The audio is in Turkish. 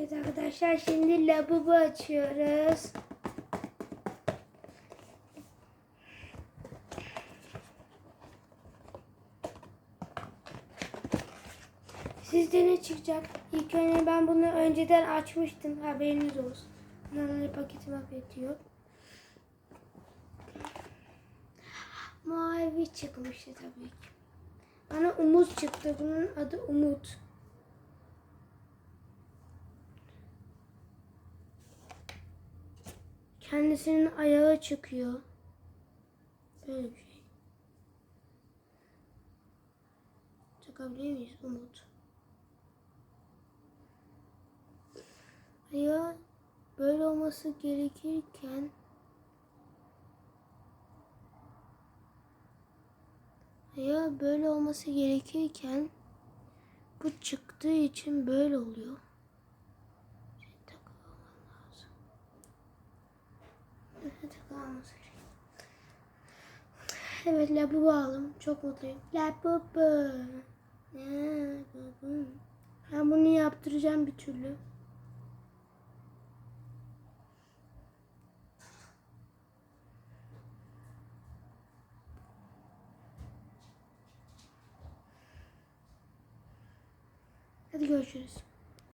Evet arkadaşlar şimdi lavabo açıyoruz. Sizde ne çıkacak? İlk önce ben bunu önceden açmıştım. Haberiniz olsun. Normalde paketime yetiyor. Mavi çıkmıştı tabii ki. Bana Umut çıktı. Bunun adı Umut. Kendisinin ayağı çıkıyor. Böyle bir şey. Çıkabilir miyiz Umut? Ayağı böyle olması gerekirken ayağı böyle olması gerekirken bu çıktığı için böyle oluyor. Evet labubu aldım. Çok mutluyum. Labubu. Labubu. Ben bunu yaptıracağım bir türlü. Hadi görüşürüz.